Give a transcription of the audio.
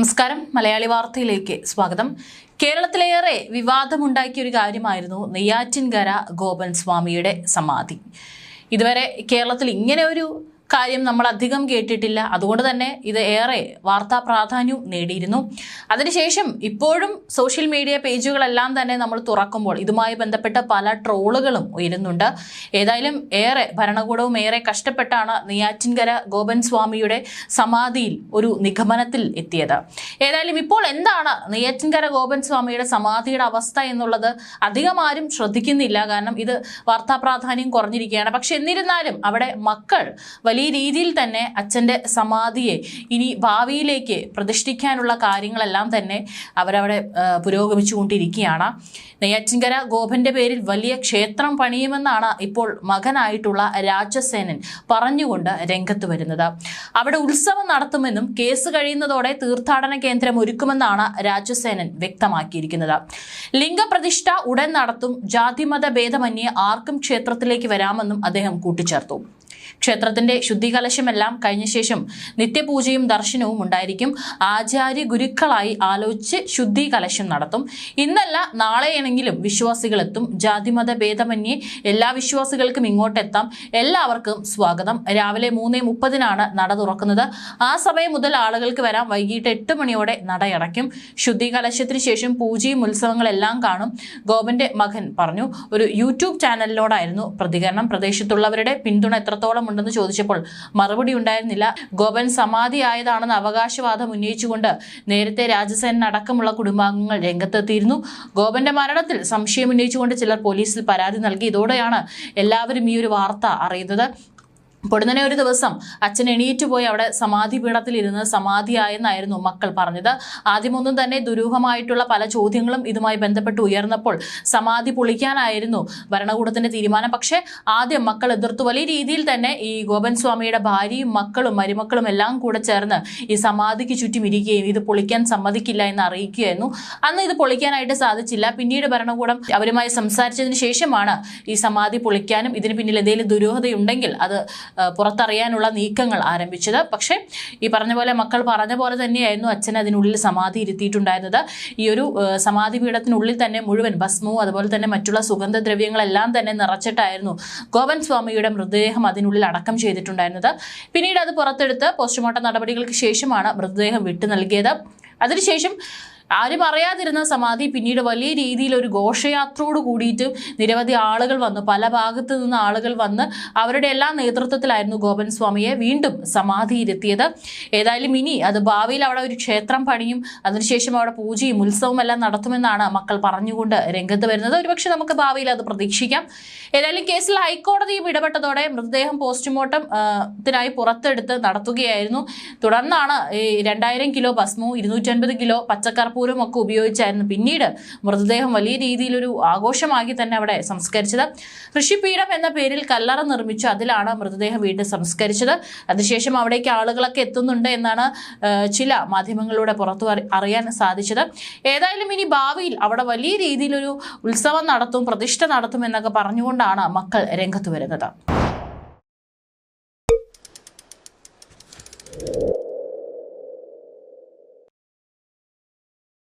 നമസ്കാരം. മലയാളി വാർത്തയിലേക്ക് സ്വാഗതം. കേരളത്തിലേറെ വിവാദമുണ്ടാക്കിയ ഒരു കാര്യമായിരുന്നു നെയ്യാറ്റിൻകര ഗോപൻ സ്വാമിയുടെ സമാധി. ഇതുവരെ കേരളത്തിൽ ഇങ്ങനെ ഒരു കാര്യം നമ്മൾ അധികം കേട്ടിട്ടില്ല. അതുകൊണ്ട് തന്നെ ഇത് ഏറെ വാർത്താ പ്രാധാന്യവും നേടിയിരുന്നു. അതിനുശേഷം ഇപ്പോഴും സോഷ്യൽ മീഡിയ പേജുകളെല്ലാം തന്നെ നമ്മൾ തുറക്കുമ്പോൾ ഇതുമായി ബന്ധപ്പെട്ട പല ട്രോളുകളും ഉയരുന്നുണ്ട്. ഏതായാലും ഏറെ ഭരണകൂടവും ഏറെ കഷ്ടപ്പെട്ടാണ് നെയ്യാറ്റിൻകര ഗോപൻ സ്വാമിയുടെ സമാധിയിൽ ഒരു നിഗമനത്തിൽ എത്തിയത്. ഏതായാലും ഇപ്പോൾ എന്താണ് നെയ്യാറ്റിൻകര ഗോപൻ സ്വാമിയുടെ സമാധിയുടെ അവസ്ഥ എന്നുള്ളത് അധികം ആരും ശ്രദ്ധിക്കുന്നില്ല. കാരണം ഇത് വാർത്താ പ്രാധാന്യം കുറഞ്ഞിരിക്കുകയാണ്. പക്ഷെ എന്നിരുന്നാലും അവിടെ മക്കൾ വലിയ രീതിയിൽ തന്നെ അച്ഛന്റെ സമാധിയെ ഇനി ഭാവിയിലേക്ക് പ്രതിഷ്ഠിക്കാനുള്ള കാര്യങ്ങളെല്ലാം തന്നെ അവരവിടെ പുരോഗമിച്ചുകൊണ്ടിരിക്കുകയാണ്. നെയ്യാറ്റിൻകര ഗോപന്റെ പേരിൽ വലിയ ക്ഷേത്രം പണിയുമെന്നാണ് ഇപ്പോൾ മകനായിട്ടുള്ള രാജസേനൻ പറഞ്ഞുകൊണ്ട് രംഗത്ത് വരുന്നത്. അവിടെ ഉത്സവം നടത്തുമെന്നും കേസ് കഴിയുന്നതോടെ തീർത്ഥാടന കേന്ദ്രം ഒരുക്കുമെന്നാണ് രാജസേനൻ വ്യക്തമാക്കിയിരിക്കുന്നത്. ലിംഗപ്രതിഷ്ഠ ഉടൻ നടത്തും ജാതിമത ഭേദമന്യേ ആർക്കും ക്ഷേത്രത്തിലേക്ക് വരാമെന്നും അദ്ദേഹം കൂട്ടിച്ചേർത്തു. ക്ഷേത്രത്തിന്റെ ശുദ്ധികലശമെല്ലാം കഴിഞ്ഞ ശേഷം നിത്യപൂജയും ദർശനവും ഉണ്ടായിരിക്കും. ആചാര്യ ഗുരുക്കളായി ആലോചിച്ച് ശുദ്ധികലശം നടത്തും. ഇന്നല്ല നാളെയാണെങ്കിലും വിശ്വാസികൾ എത്തും ജാതിമത ഭേദമന്യേ എല്ലാ വിശ്വാസികൾക്കും ഇങ്ങോട്ടെത്താം. എല്ലാവർക്കും സ്വാഗതം. രാവിലെ മൂന്ന് മുപ്പതിനാണ് നട തുറക്കുന്നത്. ആ സമയം മുതൽ ആളുകൾക്ക് വരാം വൈകിട്ട് എട്ട് മണിയോടെ നടയടയ്ക്കും ശുദ്ധി കലശത്തിന് ശേഷം പൂജയും ഉത്സവങ്ങളെല്ലാം കാണും. ഗോപന്റെ മകൻ പറഞ്ഞു ഒരു യൂട്യൂബ് ചാനലിനോടായിരുന്നു പ്രതികരണം. പ്രദേശത്തുള്ളവരുടെ പിന്തുണ എത്രത്തോളം ഉണ്ടെന്ന് ചോദിച്ചപ്പോൾ മറുപടി ഉണ്ടായിരുന്നില്ല. ഗോപൻ സമാധിയായതാണെന്ന് അവകാശവാദം ഉന്നയിച്ചുകൊണ്ട് നേരത്തെ രാജസേനൻ അടക്കമുള്ള കുടുംബാംഗങ്ങൾ രംഗത്തെത്തിയിരുന്നു. ഗോപന്റെ മരണത്തിൽ സംശയം ഉന്നയിച്ചുകൊണ്ട് ചിലർ പോലീസിൽ പരാതി നൽകി. ഇതോടെയാണ് എല്ലാവരും ഈ ഒരു വാർത്ത അറിയുന്നത്. പൊടുന്നനെ ഒരു ദിവസം അച്ഛൻ എണീറ്റ് പോയി അവിടെ സമാധി പീഠത്തിൽ ഇരുന്ന് സമാധിയായെന്നായിരുന്നു മക്കൾ പറഞ്ഞത്. ആദ്യമൊന്നും തന്നെ ദുരൂഹമായിട്ടുള്ള പല ചോദ്യങ്ങളും ഇതുമായി ബന്ധപ്പെട്ട് ഉയർന്നപ്പോൾ സമാധി പൊളിക്കാനായിരുന്നു ഭരണകൂടത്തിന്റെ തീരുമാനം. പക്ഷേ ആദ്യം മക്കൾ എതിർത്തു. വലിയ രീതിയിൽ തന്നെ ഈ ഗോപൻ സ്വാമിയുടെ ഭാര്യയും മക്കളും മരുമക്കളും എല്ലാം കൂടെ ചേർന്ന് ഈ സമാധിക്ക് ചുറ്റും ഇരിക്കുകയും ഇത് പൊളിക്കാൻ സമ്മതിക്കില്ല എന്ന് അറിയിക്കുകയായിരുന്നു. അന്ന് ഇത് പൊളിക്കാനായിട്ട് സാധിച്ചില്ല. പിന്നീട് ഭരണകൂടം അവരുമായി സംസാരിച്ചതിന് ശേഷമാണ് ഈ സമാധി പൊളിക്കാനും ഇതിന് പിന്നിൽ എന്തെങ്കിലും ദുരൂഹതയുണ്ടെങ്കിൽ അത് പുറത്തറിയാനുള്ള നീക്കങ്ങൾ ആരംഭിച്ചത്. പക്ഷേ ഈ പറഞ്ഞ പോലെ മക്കൾ പറഞ്ഞ പോലെ തന്നെയായിരുന്നു അച്ഛൻ അതിനുള്ളിൽ സമാധി ഇരുത്തിയിട്ടുണ്ടായിരുന്നത്. ഈ ഒരു സമാധി പീഠത്തിനുള്ളിൽ തന്നെ മുഴുവൻ ഭസ്മവും അതുപോലെ തന്നെ മറ്റുള്ള സുഗന്ധദ്രവ്യങ്ങളെല്ലാം തന്നെ നിറച്ചിട്ടായിരുന്നു ഗോപൻ സ്വാമിയുടെ മൃതദേഹം അതിനുള്ളിൽ അടക്കം ചെയ്തിട്ടുണ്ടായിരുന്നത്. പിന്നീട് അത് പുറത്തെടുത്ത് പോസ്റ്റ്മോർട്ടം നടപടികൾക്ക് ശേഷമാണ് മൃതദേഹം വിട്ടു നൽകിയത്. അതിനുശേഷം ആരും അറിയാതിരുന്ന സമാധി പിന്നീട് വലിയ രീതിയിൽ ഒരു ഘോഷയാത്രയോട് കൂടിയിട്ട് നിരവധി ആളുകൾ വന്നു. പല ഭാഗത്തു നിന്ന് ആളുകൾ വന്ന് അവരുടെ എല്ലാ നേതൃത്വത്തിലായിരുന്നു ഗോപൻ സ്വാമിയെ വീണ്ടും സമാധിയിരുത്തിയത് ഏതായാലും ഇനി അത് ഭാവിയിൽ അവിടെ ഒരു ക്ഷേത്രം പണിയും അതിനുശേഷം അവിടെ പൂജയും ഉത്സവവും എല്ലാം നടത്തുമെന്നാണ് മക്കൾ പറഞ്ഞുകൊണ്ട് രംഗത്ത് വരുന്നത്. ഒരുപക്ഷെ നമുക്ക് ഭാവിയിൽ അത് പ്രതീക്ഷിക്കാം. ഏതായാലും കേസിൽ ഹൈക്കോടതിയും ഇടപെട്ടതോടെ മൃതദേഹം പോസ്റ്റ്മോർട്ടം ത്തിനായി പുറത്തെടുത്ത് നടത്തുകയായിരുന്നു. തുടർന്നാണ് ഈ രണ്ടായിരം കിലോ ഭസ്മവും ഇരുന്നൂറ്റൻപത് കിലോ കർപ്പൂരം ഒക്കെ ഉപയോഗിച്ചായിരുന്നു പിന്നീട് മൃതദേഹം വലിയ രീതിയിലൊരു ആഘോഷമാക്കി തന്നെ അവിടെ സംസ്കരിച്ചത്. ഋഷിപീഠം എന്ന പേരിൽ കല്ലറ നിർമ്മിച്ചു. അതിലാണ് മൃതദേഹം വീണ്ടും സംസ്കരിച്ചത്. അതിനുശേഷം അവിടേക്ക് ആളുകളൊക്കെ എത്തുന്നുണ്ട് എന്നാണ് ചില മാധ്യമങ്ങളിലൂടെ പുറത്തു അറിയാൻ സാധിച്ചത്. ഏതായാലും ഇനി ഭാവിയിൽ അവിടെ വലിയ രീതിയിലൊരു ഉത്സവം നടത്തും പ്രതിഷ്ഠ നടത്തും എന്നൊക്കെ പറഞ്ഞുകൊണ്ടാണ് മക്കൾ രംഗത്ത് വരുന്നത്.